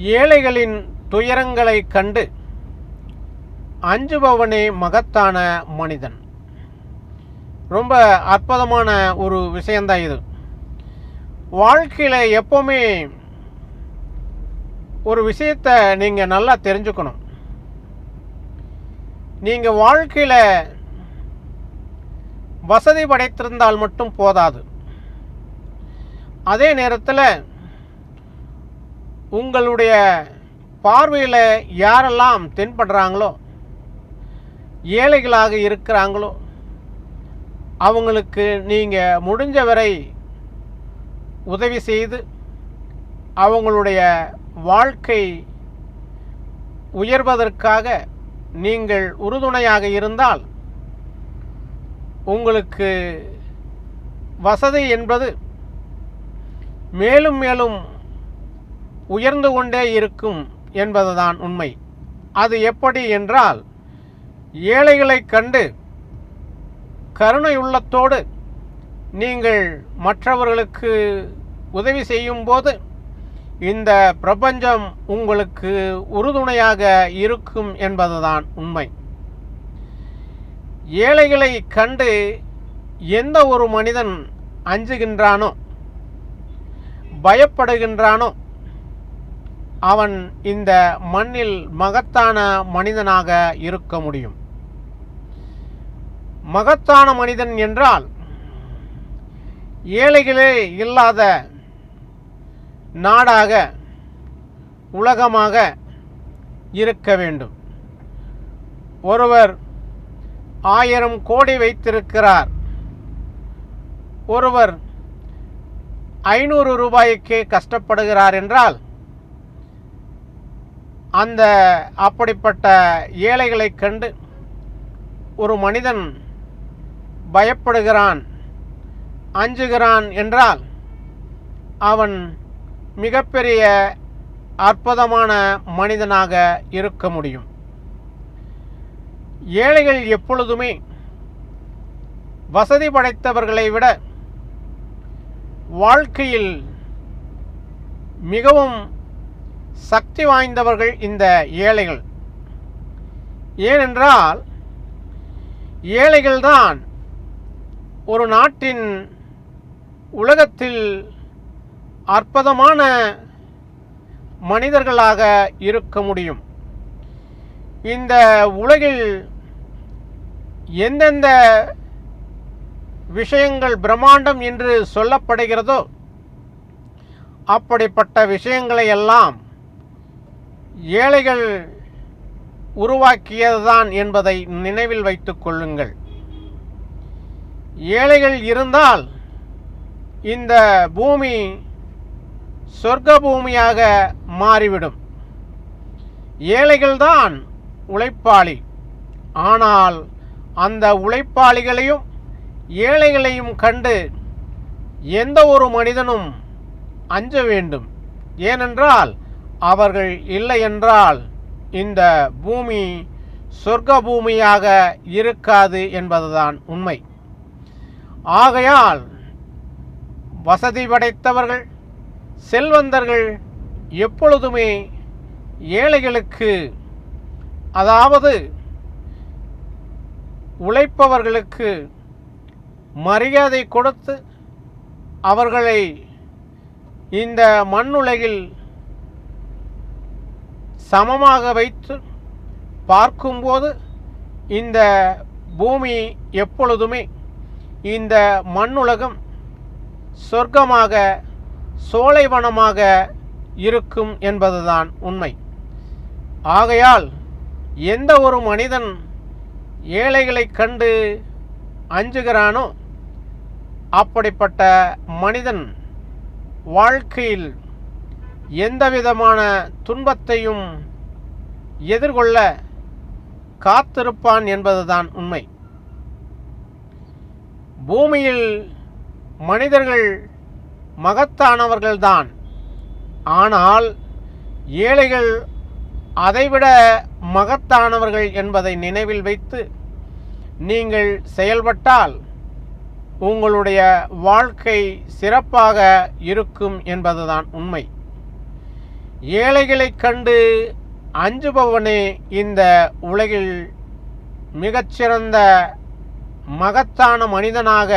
ஏழைகளின் துயரங்களை கண்டு அஞ்சுபவனே மகத்தான மனிதன். ரொம்ப அற்புதமான ஒரு விஷயந்தான் இது. வாழ்க்கையில் எப்போவுமே ஒரு விஷயத்தை நீங்கள் நல்லா தெரிஞ்சுக்கணும். நீங்கள் வாழ்க்கையில் வசதி படைத்திருந்தால் மட்டும் போதாது. அதே நேரத்தில் உங்களுடைய பார்வையில் யாரெல்லாம் தென்படுறாங்களோ ஏழைகளாக இருக்கிறாங்களோ அவங்களுக்கு நீங்கள் முடிஞ்ச வரை உதவி செய்து அவங்களுடைய வாழ்க்கை உயர்வதற்காக நீங்கள் உறுதுணையாக இருந்தால் உங்களுக்கு வசதி என்பது மேலும் மேலும் உயர்ந்து கொண்டே இருக்கும் என்பதுதான் உண்மை. அது எப்படி என்றால் ஏழைகளைக் கண்டு கருணை உள்ளத்தோடு நீங்கள் மற்றவர்களுக்கு உதவி செய்யும்போது இந்த பிரபஞ்சம் உங்களுக்கு உறுதுணையாக இருக்கும் என்பதுதான் உண்மை. ஏழைகளை கண்டு எந்த ஒரு மனிதன் அஞ்சுகின்றானோ பயப்படுகின்றானோ அவன் இந்த மண்ணில் மகத்தான மனிதனாக இருக்க முடியும். மகத்தான மனிதன் என்றால் ஏழைகளே இல்லாத நாடாக உலகமாக இருக்க வேண்டும். ஒருவர் ஆயிரம் கோடி வைத்திருக்கிறார். ஒருவர் ஐநூறு ரூபாய்க்கே கஷ்டப்படுகிறார் என்றால் அந்த அப்படிப்பட்ட ஏழைகளைக் கண்டு ஒரு மனிதன் பயப்படுகிறான் அஞ்சுகிறான் என்றால் அவன் மிகப்பெரிய அற்புதமான மனிதனாக இருக்க முடியும். ஏழைகள் எப்பொழுதுமே வசதி படைத்தவர்களை விட வாழ்க்கையில் மிகவும் சக்தி வாய்ந்தவர்கள் இந்த ஏழைகள். ஏனென்றால் ஏழைகள்தான் ஒரு நாட்டின் உலகத்தில் அற்புதமான மனிதர்களாக இருக்க முடியும். இந்த உலகில் எந்தெந்த விஷயங்கள் பிரம்மாண்டம் என்று சொல்லப்படுகிறதோ அப்படிப்பட்ட விஷயங்களை எல்லாம் ஏழைகள் உருவாக்கியதுதான் என்பதை நினைவில் வைத்துக் கொள்ளுங்கள். ஏழைகள் இருந்தால் இந்த பூமி சொர்க்க பூமியாக மாறிவிடும். ஏழைகள்தான் உழைப்பாளி. ஆனால் அந்த உழைப்பாளிகளையும் ஏழைகளையும் கண்டு எந்த ஒரு மனிதனும் அஞ்ச வேண்டும். ஏனென்றால் அவர்கள் இல்லை என்றால் இந்த பூமி சொர்க்க பூமியாக இருக்காது என்பதுதான் உண்மை. ஆகையால் வசதி படைத்தவர்கள் செல்வந்தர்கள் எப்பொழுதுமே ஏழைகளுக்கு அதாவது உழைப்பவர்களுக்கு மரியாதை கொடுத்து அவர்களை இந்த மண்ணுலகில் சமமாக வைத்து பார்க்கும்போது இந்த பூமி எப்பொழுதுமே இந்த மண்ணுலகம் சொர்க்கமாக சோலைவனமாக இருக்கும் என்பதுதான் உண்மை. ஆகையால் எந்த ஒரு மனிதன் ஏழைகளைக் கண்டு அஞ்சுகிறானோ அப்படிப்பட்ட மனிதன் வாழ்க்கையில் எந்த விதமான துன்பத்தையும் எதிர்கொள்ள காத்திருப்பான் என்பதுதான் உண்மை. பூமியில் மனிதர்கள் மகத்தானவர்கள்தான். ஆனால் ஏழைகள் அதைவிட மகத்தானவர்கள் என்பதை நினைவில் வைத்து நீங்கள் செயல்பட்டால் உங்களுடைய வாழ்க்கை சிறப்பாக இருக்கும் என்பதுதான் உண்மை. ஏழைகளைக் கண்டு அஞ்சுபவனே இந்த உலகில் மிகச்சிறந்த மகத்தான மனிதனாக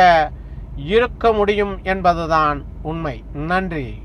இருக்க முடியும் என்பதுதான் உண்மை. நன்றி.